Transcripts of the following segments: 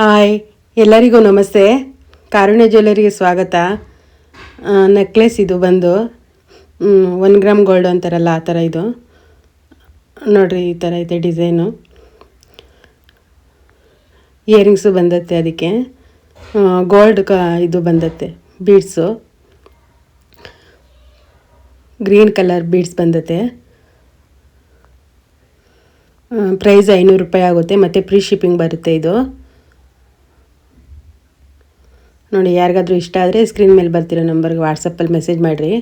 Hi, ಎಲ್ಲರಿಗೂ ನಮಸ್ತೆ. ಕಾರುಣ್ಯ ಜ್ಯುವೆಲರಿಗೆ ಸ್ವಾಗತ. ನೆಕ್ಲೆಸ್ ಇದು ಬಂದು ಒನ್ ಗ್ರಾಮ್ ಗೋಲ್ಡ್ ಅಂತಾರಲ್ಲ, ಆ ಥರ ಇದು. ನೋಡಿರಿ, ಈ ಥರ ಇದೆ ಡಿಸೈನು. ಇಯರಿಂಗ್ಸು ಬಂದತ್ತೆ ಅದಕ್ಕೆ. ಗೋಲ್ಡ್ ಕ, ಇದು ಬಂದತ್ತೆ ಬೀಡ್ಸು ಗ್ರೀನ್ ಕಲರ್ ಬೀಡ್ಸ್ ಬಂದತ್ತೆ. ಪ್ರೈಸ್ ಐನೂರು ರೂಪಾಯಿ ಆಗುತ್ತೆ, ಮತ್ತು ಫ್ರೀ ಶಿಪ್ಪಿಂಗ್ ಬರುತ್ತೆ ಇದು. ನೋಡಿ, ಯಾರಿಗಾದರೂ ಇಷ್ಟ ಆದರೆ ಸ್ಕ್ರೀನ್ ಮೇಲೆ ಬರ್ತಿರೋ ನಂಬರ್ಗೆ ವಾಟ್ಸಪ್ಪಲ್ಲಿ ಮೆಸೇಜ್ ಮಾಡಿರಿ.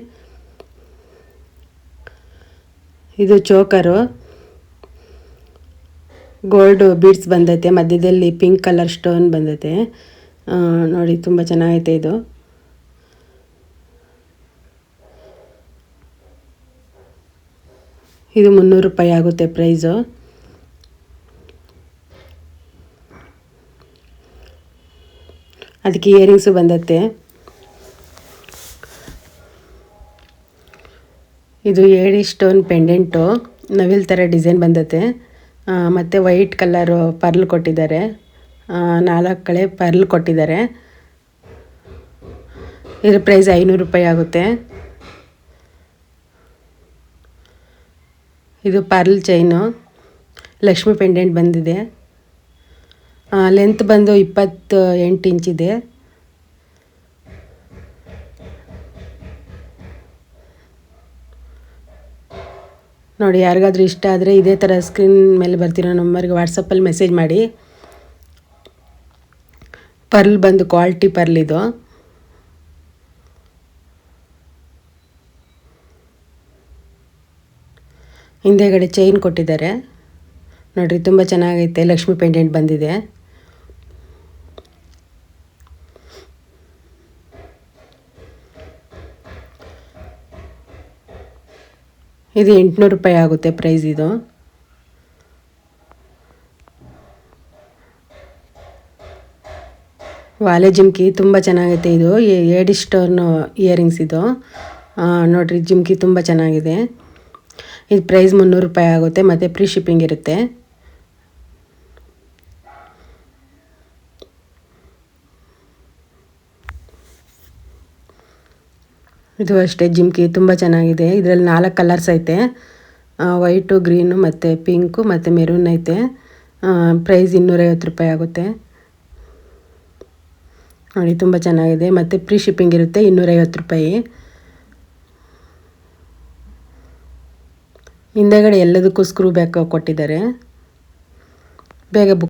ಇದು ಚೋಕರು. ಗೋಲ್ಡ್ ಬೀಡ್ಸ್ ಬಂದೈತೆ, ಮಧ್ಯದಲ್ಲಿ ಪಿಂಕ್ ಕಲರ್ ಸ್ಟೋನ್ ಬಂದೈತೆ. ನೋಡಿ, ತುಂಬ ಚೆನ್ನಾಗೈತೆ ಇದು. ಇದು ಮುನ್ನೂರು ರೂಪಾಯಿ ಆಗುತ್ತೆ ಪ್ರೈಸು ಅದಕ್ಕೆ ಇಯರಿಂಗ್ಸು ಬಂದತ್ತೆ ಇದು ಏಡಿ ಸ್ಟೋನ್ ಪೆಂಡೆಂಟು. ನವಿಲ್ ಥರ ಡಿಸೈನ್ ಬಂದತ್ತೆ ಮತ್ತು ವೈಟ್ ಕಲರು ಪರ್ಲ್ ಕೊಟ್ಟಿದ್ದಾರೆ. ನಾಲ್ಕು ಕಳೆ ಪರ್ಲ್ ಕೊಟ್ಟಿದ್ದಾರೆ. ಇದ್ರ ಪ್ರೈಸ್ ಐನೂರು ರೂಪಾಯಿ ಆಗುತ್ತೆ. ಇದು ಪರ್ಲ್ ಚೈನು ಲಕ್ಷ್ಮಿ ಪೆಂಡೆಂಟ್ ಬಂದಿದೆ. ಲೆಂತ್ ಬಂದು ಇಪ್ಪತ್ತು ಎಂಟು ಇಂಚಿದೆ ನೋಡಿ, ಯಾರಿಗಾದ್ರೂ ಇಷ್ಟ ಆದರೆ ಇದೇ ಥರ ಸ್ಕ್ರೀನ್ ಮೇಲೆ ಬರ್ತಿರೋ ನಂಬರ್ಗೆ ವಾಟ್ಸಪ್ಪಲ್ಲಿ ಮೆಸೇಜ್ ಮಾಡಿ. ಪರ್ಲ್ ಬಂದು ಕ್ವಾಲಿಟಿ ಪರ್ಲ್ ಇದು. ಹಿಂದೆಗಡೆ ಚೈನ್ ಕೊಟ್ಟಿದ್ದಾರೆ. ನೋಡಿರಿ, ತುಂಬ ಚೆನ್ನಾಗೈತೆ, ಲಕ್ಷ್ಮಿ ಪೆಂಡೆಂಟ್ ಬಂದಿದೆ. ಇದು ಎಂಟುನೂರು ರೂಪಾಯಿ ಆಗುತ್ತೆ ಪ್ರೈಸ್ ಇದು. ವಾಲೆ ಜಿಮ್ಕಿ ತುಂಬ ಚೆನ್ನಾಗೈತೆ ಇದು. ಏಡಿ ಸ್ಟೋನ್ ಇಯರಿಂಗ್ಸ್ ಇದು. ನೋಡಿರಿ ಜಿಮ್ಕಿ ತುಂಬ ಚೆನ್ನಾಗಿದೆ. ಇದು ಪ್ರೈಸ್ ಮುನ್ನೂರು ರೂಪಾಯಿ ಆಗುತ್ತೆ, ಮತ್ತು ಫ್ರೀ ಶಿಪ್ಪಿಂಗ್ ಇರುತ್ತೆ. ಇದು ಅಷ್ಟೇ ಜಿಮ್ಕಿ ತುಂಬ ಚೆನ್ನಾಗಿದೆ. ಇದರಲ್ಲಿ ನಾಲ್ಕು ಕಲರ್ಸ್ ಐತೆ. ವೈಟು ಗ್ರೀನು ಮತ್ತು ಪಿಂಕು ಮತ್ತು ಮೆರೂನ್ ಐತೆ. ಪ್ರೈಸ್ ಇನ್ನೂರೈವತ್ತು ರೂಪಾಯಿ ಆಗುತ್ತೆ. ನೋಡಿ, ತುಂಬ ಚೆನ್ನಾಗಿದೆ. ಮತ್ತು ಫ್ರೀ ಶಿಪ್ಪಿಂಗ್ ಇರುತ್ತೆ, ಇನ್ನೂರೈವತ್ತು ರೂಪಾಯಿ. ಹಿಂದೆಗಡೆ ಎಲ್ಲದಕ್ಕೂ ಸ್ಕ್ರೂ ಬ್ಯಾಕ್ ಕೊಟ್ಟಿದ್ದಾರೆ. ಬೇಗ ಬುಕ್